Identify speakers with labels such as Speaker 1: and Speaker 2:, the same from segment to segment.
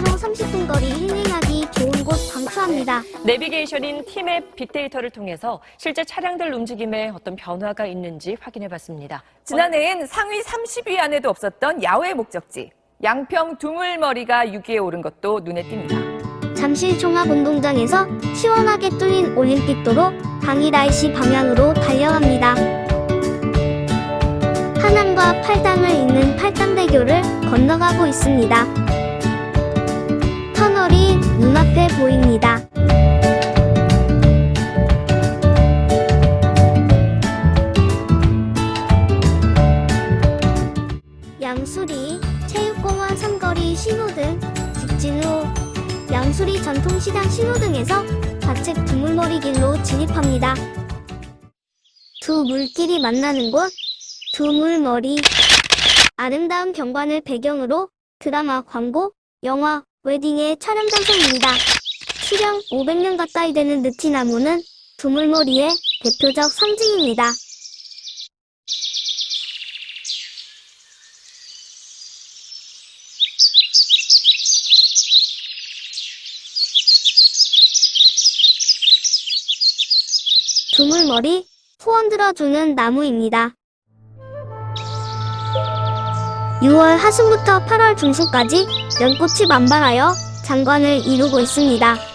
Speaker 1: 차로 30분 거리 힐링하기 좋은 곳 강추합니다.
Speaker 2: 내비게이션인 티맵 빅데이터를 통해서 실제 차량들 움직임에 어떤 변화가 있는지 확인해 봤습니다.
Speaker 3: 지난해엔 상위 30위 안에도 없었던 야외 목적지. 양평 두물머리가 6위에 오른 것도 눈에 띕니다.
Speaker 1: 잠실 종합운동장에서 시원하게 뚫린 올림픽도로 강의라이시 방향으로 달려갑니다. 하남과 팔당을 잇는 팔당대교를 건너가고 있습니다. 터널이 눈앞에 보입니다. 양수리, 체육공원 삼거리 신호등, 직진 후 양수리 전통시장 신호등에서 좌측 두물머리 길로 진입합니다. 두 물길이 만나는 곳, 두물머리. 아름다운 경관을 배경으로 드라마, 광고, 영화, 웨딩의 촬영 장소입니다. 수령 500년 가까이 되는 느티나무는 두물머리의 대표적 상징입니다. 두물머리 소원 들어주는 나무입니다. 6월 하순부터 8월 중순까지 연꽃이 만발하여 장관을 이루고 있습니다.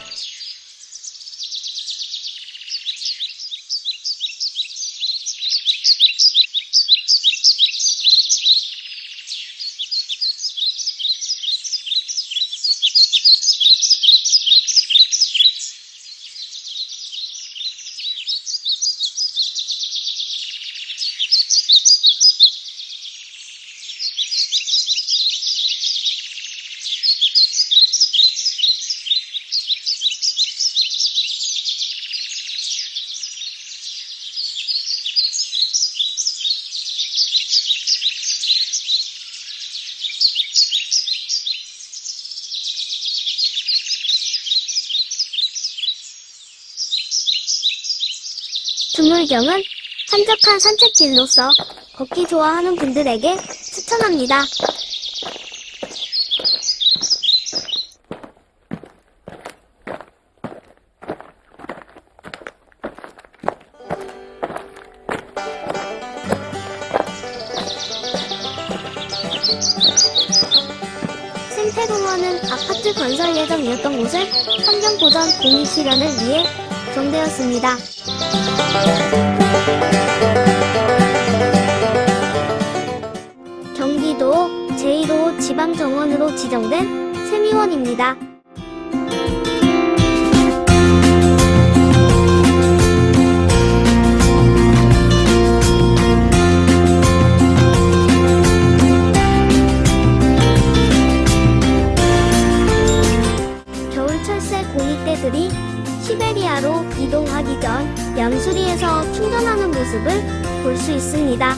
Speaker 1: 두물경은 한적한 산책길로서 걷기 좋아하는 분들에게 추천합니다. 생태공원은 아파트 건설 예정이었던 곳을 환경보전 공익 실현을 위해 조성되었습니다. 경기도 제1호 지방정원으로 지정된 세미원입니다. 겨울 철새 공익대들이 시베리아로 이동하기 전 양수리에서 충전하는 모습을 볼 수 있습니다.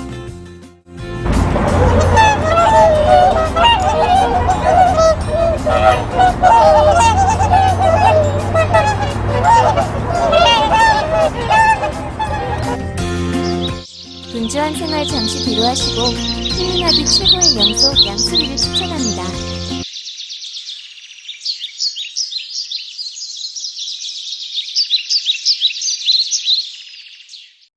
Speaker 4: 분주한 생활 잠시 뒤로 하시고 힐링하기 최고의 명소 양수리를 추천합니다.